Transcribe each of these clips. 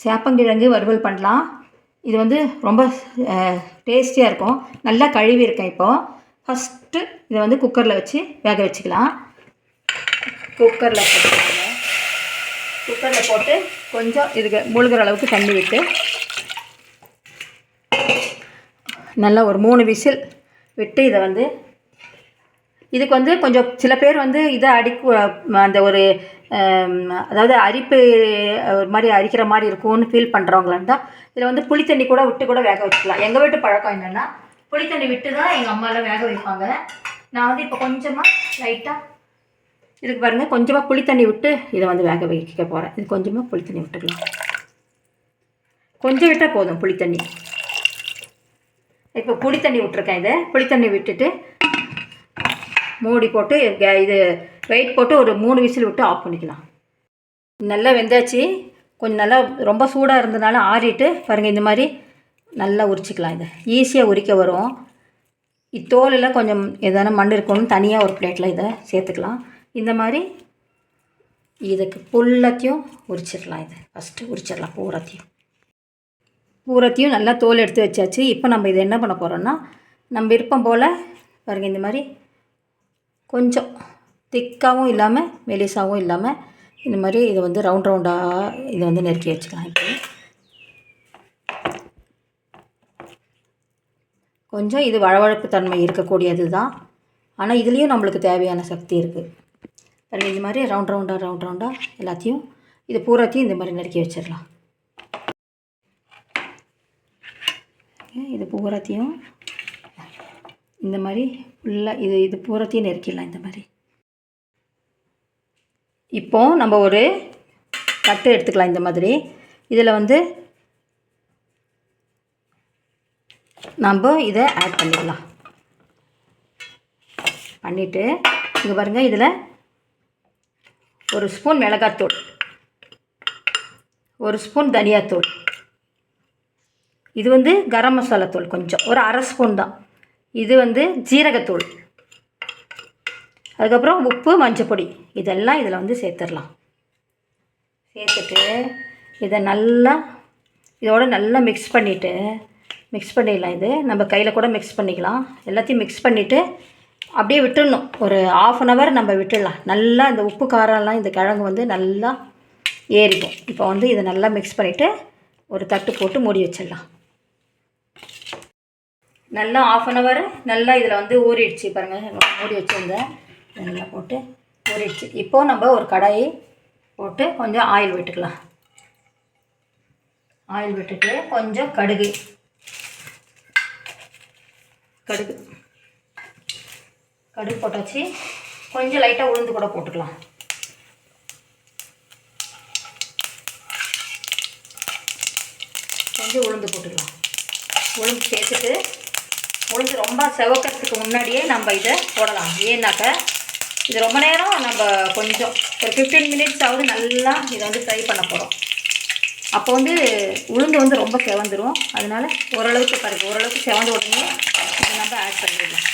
சேப்பங்கிழங்கு வறுவல் பண்ணலாம். இது வந்து ரொம்ப டேஸ்டியாக இருக்கும். நல்லா கழுவி இருக்கேன் இப்போது ஃபஸ்ட்டு இதை வந்து குக்கரில் வச்சு வேக வச்சுக்கலாம். குக்கரில் போட்டுக்கோங்க. குக்கரில் போட்டு கொஞ்சம் இதுக்கு முழுகிற அளவுக்கு தண்ணி விட்டு நல்லா ஒரு மூணு விசில் விட்டு இதை வந்து இதுக்கு வந்து கொஞ்சம் சில பேர் வந்து இதை அடிக்கு அந்த ஒரு அதாவது அரிப்பு ஒரு மாதிரி அரிக்கிற மாதிரி இருக்கும்னு ஃபீல் பண்ணுறவங்களா இருந்தால் இதில் வந்து புளி தண்ணி கூட விட்டு கூட வேக வச்சுக்கலாம். எங்கள் வீட்டு பழக்கம் என்னென்னா புளி தண்ணி விட்டு தான் எங்கள் அம்மாலாம் வேக வைப்பாங்க. நான் வந்து இப்போ கொஞ்சமாக லைட்டாக இதுக்கு பாருங்கள் கொஞ்சமாக புளி தண்ணி விட்டு இதை வந்து வேக வைக்க போகிறேன் இது கொஞ்சமாக புளி தண்ணி விட்டுக்கலாம். கொஞ்சம் விட்டால் போதும் புளி தண்ணி. இப்போ புளி தண்ணி விட்டுருக்கேன் இதை. புளி தண்ணி விட்டுட்டு மூடி போட்டு கே- இது வெயிட் போட்டு ஒரு மூணு விசில் விட்டு ஆஃப் பண்ணிக்கலாம். நல்லா வெந்தாச்சு. கொஞ்சம் நல்லா ரொம்ப சூடாக இருந்தனால ஆறிட்டு பாருங்கள் இந்த மாதிரி நல்லா உரிச்சிக்கலாம் இதை. ஈஸியாக உரிக்க வரும். இத்தோலில் கொஞ்சம் எதனா மண் இருக்கணும் தனியாக ஒரு பிளேட்டில் இதை சேர்த்துக்கலாம். இந்த மாதிரி இதுக்கு புல்லத்தையும் உரிச்சிடலாம் இதை. ஃபஸ்ட்டு உரிச்சிடலாம் பூரத்தையும். பூரத்தையும் நல்லா தோல் எடுத்து வச்சாச்சு. இப்போ நம்ம இதை என்ன பண்ண போகிறோம்னா நம்ம விருப்பம் போல் பாருங்கள் இந்த மாதிரி கொஞ்சம் திக்காகவும் இல்லாமல் மெலிசாகவும் இல்லாமல் இந்த மாதிரி இதை வந்து ரவுண்ட் ரவுண்டாக இதை வந்து நெருக்கி வச்சுக்கலாம் இப்போ. கொஞ்சம் இது வழவழப்பு தன்மை இருக்கக்கூடியது தான். ஆனால் இதுலேயும் நம்மளுக்கு தேவையான சக்தி இருக்குது பாருங்க இந்த மாதிரி ரவுண்ட் ரவுண்டாக ரவுண்ட் ரவுண்டாக எல்லாத்தையும் இது பூராத்தையும் இந்த மாதிரி நறுக்கி வச்சிடலாம். இது பூராத்தையும் இந்த மாதிரி ஃபுல்லாக இது இது பூரத்தையும் நெருக்கிடலாம் இந்த மாதிரி. இப்போ நம்ம ஒரு தட்டு எடுத்துக்கலாம் இந்த மாதிரி. இதில் வந்து நம்ம இதை ஆட் பண்ணிக்கலாம். பண்ணிவிட்டு இங்கே பாருங்கள் இதில் ஒரு ஸ்பூன் மிளகாத்தூள். ஒரு ஸ்பூன் தனியாத்தூள். இது வந்து கரம் மசாலா தூள் கொஞ்சம். ஒரு அரை ஸ்பூன் தான். இது வந்து ஜீரகத்தூள். அதுக்கப்புறம் உப்பு மஞ்சப்பொடி. இதெல்லாம் இதில் வந்து சேர்த்துடலாம். சேர்த்துட்டு இதை நல்லா இதோட நல்லா மிக்ஸ் பண்ணிவிட்டு மிக்ஸ் பண்ணிடலாம் இது. நம்ம கையில் கூட மிக்ஸ் பண்ணிக்கலாம். எல்லாத்தையும் மிக்ஸ் பண்ணிவிட்டு அப்படியே விட்டுடணும் ஒரு ஆஃப் அன் ஹவர் நம்ம விட்டுடலாம். நல்லா இந்த உப்பு காரம்லாம் இந்த கிழங்கு வந்து நல்லா ஏறிக்கும் இப்போ வந்து இதை நல்லா மிக்ஸ் பண்ணிவிட்டு ஒரு தட்டு போட்டு மூடி வச்சிடலாம். நல்லா ஆஃப் அன் ஹவர் நல்லா இதில் வந்து ஊறிடுச்சு பாருங்கள் மூடி வச்சுருந்தேன். நல்லா போட்டு ஊறிடுச்சு இப்போது நம்ம ஒரு கடாயை போட்டு கொஞ்சம் ஆயில் விட்டுக்கலாம். ஆயில் விட்டுட்டு கொஞ்சம் கடுகு. கடுகு. கடுகு போட்டாச்சு. கொஞ்சம் லைட்டாக உளுந்து கூட போட்டுக்கலாம். கொஞ்சம் உளுந்து போட்டுக்கலாம். உளுந்து சேர்த்துட்டு உளுந்து ரொம்ப செவக்கிறதுக்கு முன்னாடியே நம்ம இதை போடலாம். ஏன்னாக்கா இது ரொம்ப நேரம் நம்ம கொஞ்சம் ஒரு ஃபிஃப்டீன் மினிட்ஸ் ஆகுது நல்லா இதை வந்து ஃப்ரை பண்ண போகிறோம் அப்போ வந்து உளுந்து வந்து ரொம்ப செவந்துடும் அதனால ஓரளவுக்கு பருப்பு ஓரளவுக்கு செவந்த உடனே இதை நம்ம ஆட் பண்ணிடலாம்.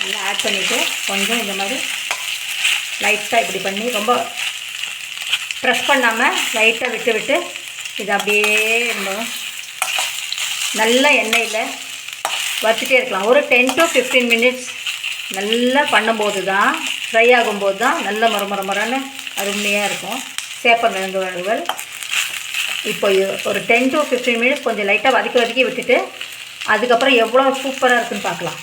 நல்லா ஆட் பண்ணிவிட்டு கொஞ்சம் இந்த மாதிரி லைட்டாக இப்படி பண்ணி ரொம்ப ப்ரெஸ் பண்ணாமல் லைட்டாக விட்டு விட்டு இது அப்படியே நம்ம நல்லா எண்ணெயில் வறுத்துட்டே இருக்கலாம். ஒரு டென் டு ஃபிஃப்டீன் மினிட்ஸ் நல்லா பண்ணும்போது தான் ஃப்ரை ஆகும்போது தான் நல்ல மர மர மரன்னு அருமையாக இருக்கும் சேப்பங்கிழங்கு வறுவல். இப்போ ஒரு டென் டு ஃபிஃப்டீன் மினிட்ஸ் கொஞ்சம் லைட்டாக வதக்கி வதக்கி விட்டுட்டு அதுக்கப்புறம் எவ்வளோ சூப்பராக இருக்குன்னு பார்க்கலாம்.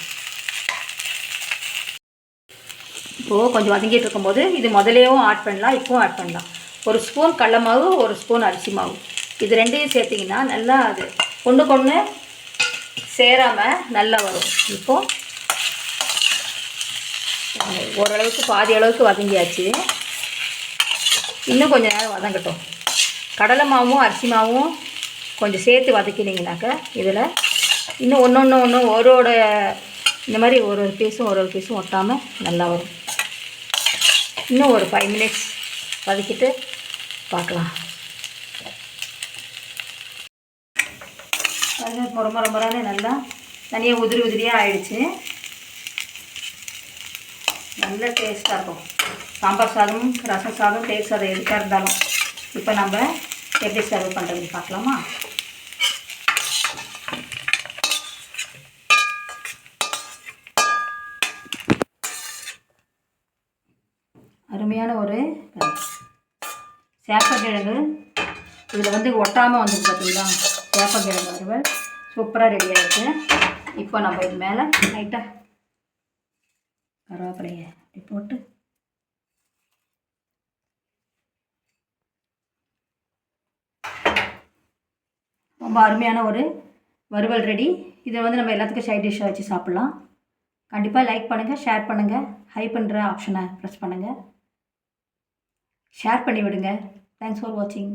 இப்போது கொஞ்சம் வதங்கிட்டு இருக்கும்போது இது முதலேயும் ஆட் பண்ணலாம் இப்போவும் ஆட் பண்ணலாம். ஒரு ஸ்பூன் கடல மாவு ஒரு ஸ்பூன் அரிசி மாவு. இது ரெண்டையும் சேர்த்திங்கன்னா நல்லா அது ஒன்று கொன்று சேராமல் நல்லா வரும். இப்போது ஓரளவுக்கு பாதி அளவுக்கு வதங்கியாச்சு. இன்னும் கொஞ்சம் நேரம் வதங்கட்டும். கடலை மாவும் அரிசி மாவும் கொஞ்சம் சேர்த்து வதக்கினீங்கனாக்கா இதில் இன்னும் ஒன்று ஒன்று ஒன்று ஒரோட இந்த மாதிரி ஒரு ஒரு பீஸும் ஒரு ஒரு பீஸும் ஒட்டாமல் நல்லா வரும். இன்னும் ஒரு ஃபைவ் மினிட்ஸ் வதக்கிட்டு பார்க்கலாம். அது முறை முறை நல்லா தனியாக உதிரி உதிரியாக ஆயிடுச்சு. நல்ல டேஸ்ட்டாக இருக்கும். சாம்பார் சாதம் ரசம் சாதம் டேஸ்ட் சாதம் எதுக்காக இருந்தாலும். இப்போ நம்ம எப்படி சர்வ் பண்ணுறதுன்னு பார்க்கலாமா? அருமையான ஒரு சேப்பக்கிழங்கு இதில் வந்து ஒட்டாமல் வந்துருக்கு பார்த்தீங்களா? சேப்பக்கிழங்கு வறுவல். சூப்பராக ரெடி ஆகிடுச்சு இப்போ நம்ம இது மேலே லைட்டாக கருவேப்பிலையை இப்படி போட்டு ரொம்ப அருமையான ஒரு வறுவல் ரெடி இதை வந்து நம்ம எல்லாத்துக்கும் சைட் டிஷ்ஷாக வச்சு சாப்பிட்லாம். கண்டிப்பாக லைக் பண்ணுங்கள் ஷேர் பண்ணுங்கள் ஹை பண்ணுற ஆப்ஷனை ப்ரெஸ் பண்ணுங்கள் ஷேர் பண்ணி விடுங்க தேங்க்ஸ் ஃபார் வாட்சிங்